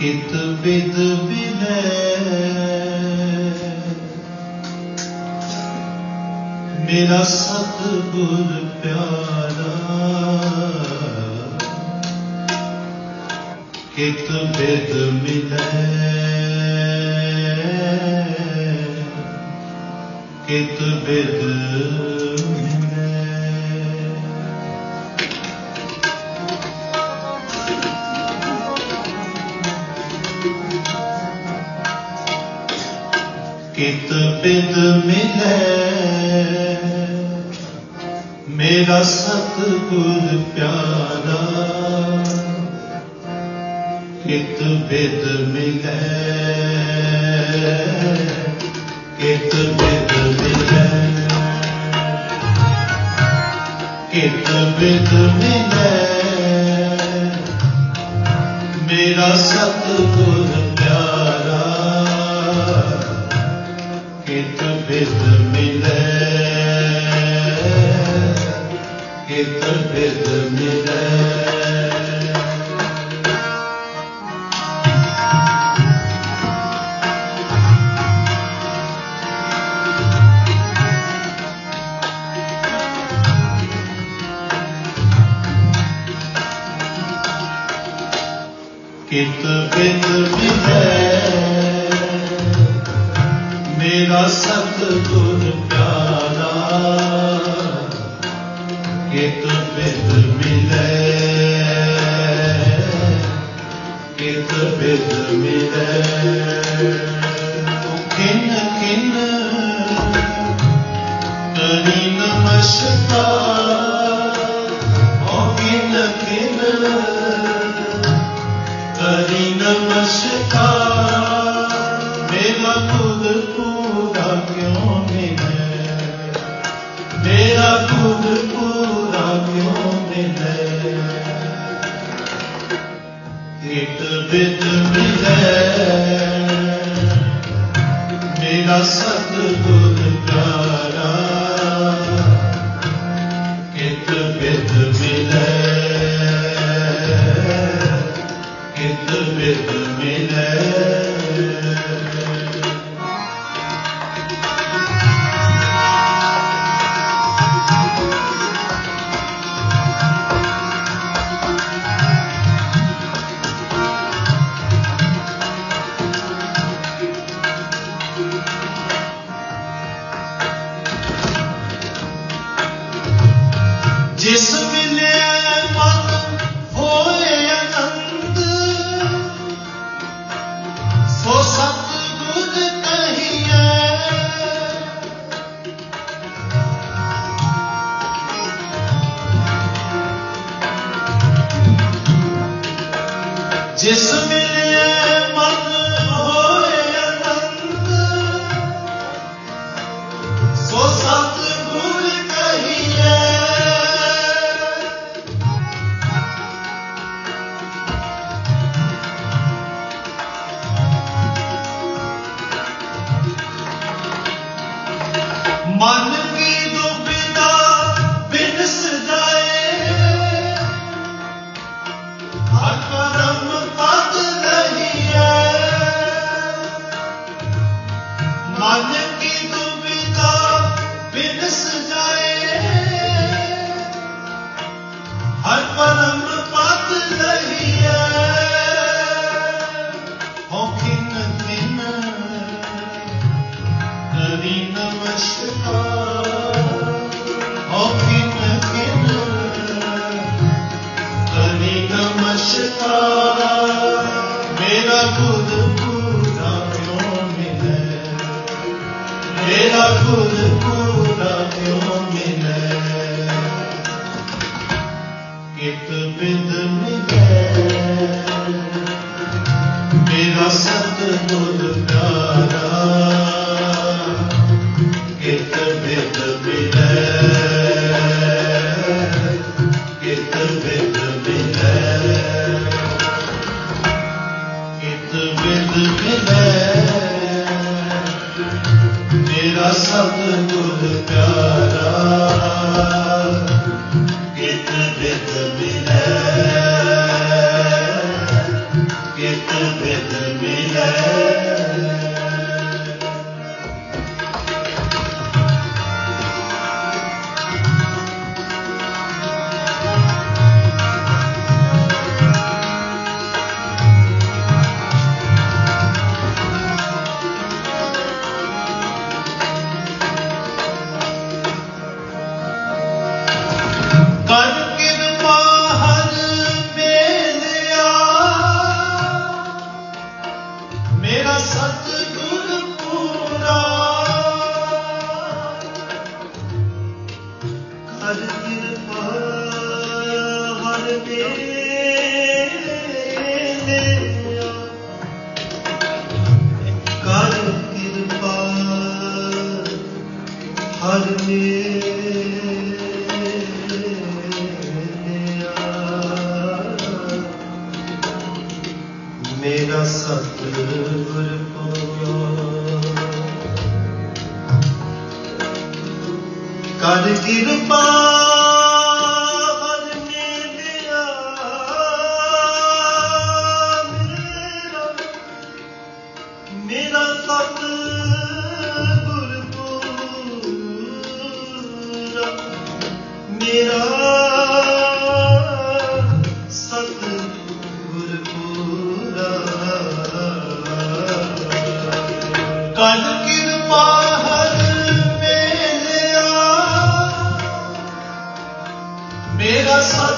ਕਿਤ ਬਿਦ ਬਿਨੈ ਮੇਰਾ ਸਤਿਗੁਰ ਪਿਆਰਾ ਕਿਤ ਬਿਦ ਮਿਲੈ। ਕਿਤ ਬਿਦ ਕਿਤ ਬਿਦ ਮਿਲੈ। ਮੇਰਾ ਸਤਿਗੁਰ ਪਿਆਰਾ, ਕਿਤ ਬਿਦ ਮਿਲੇ। ਕਿਤ ਬਿਦ ਮਿਲੇ। ਕਿਤ ਬਿਦ ਮਿਲੈ। ਮੇਰਾ ਸਤਿਗੁਰ ਕਿਤ ਬਿਦ ਮਿਲੈ। ਮੇਰਾ ਸਤਿਗੁਰ ਪਿਆਰਾ ਕਿਤ ਬਿਦ ਮਿਲੈ। ਕਿਤ ਬਿਦ ਮਿਲੈ। जिसमें ਮਨ ਕੀ ਦੁਬਿਧਾ ਬਿਨ ਸਜਾਏ ਬਿਦ ਮਿਲੇ ਮੇਰਾ ਸਤਿਗੁਰ ਪਿਆਰਾ।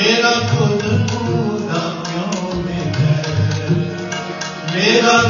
ਮੇਰਾ ਖੁਦ ਤੂੰ ਨਾ ਕਿਉਂ ਮਿਲੇ ਮੇਰਾ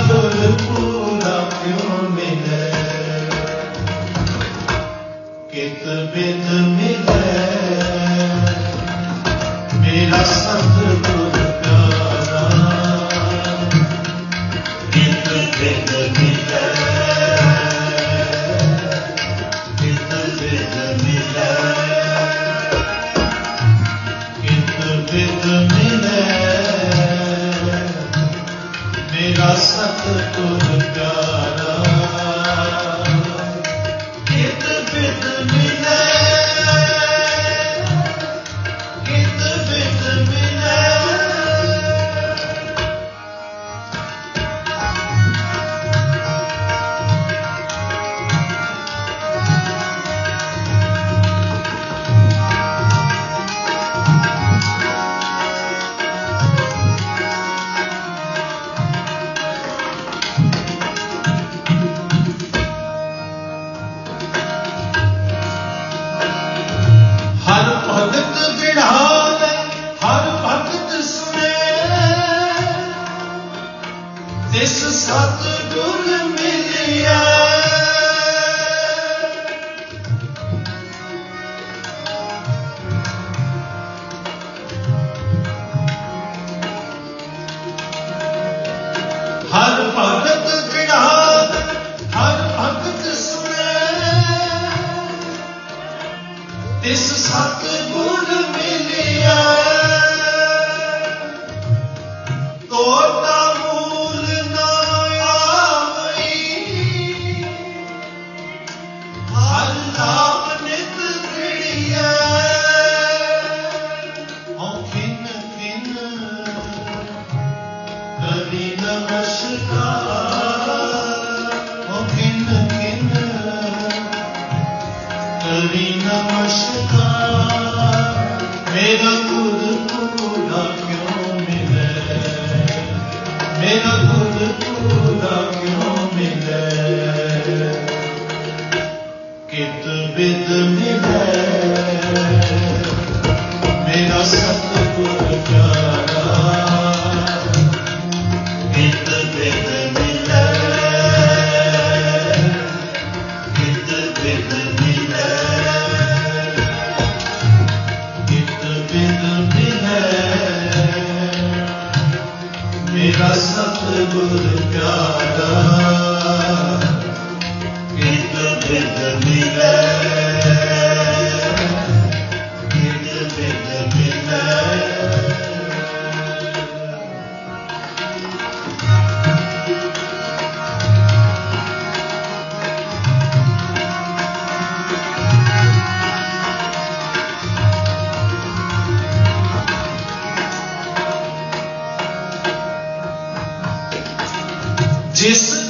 Jason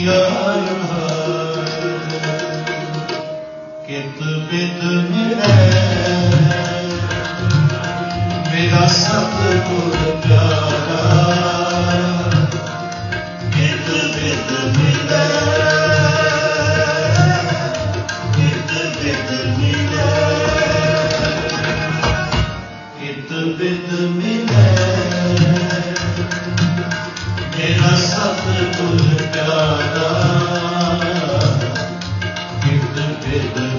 إله ਮੇਰਾ ਸਤਿਗੁਰ ਪਿਆਰਾ ਕਿੰਨ ਬੇਦ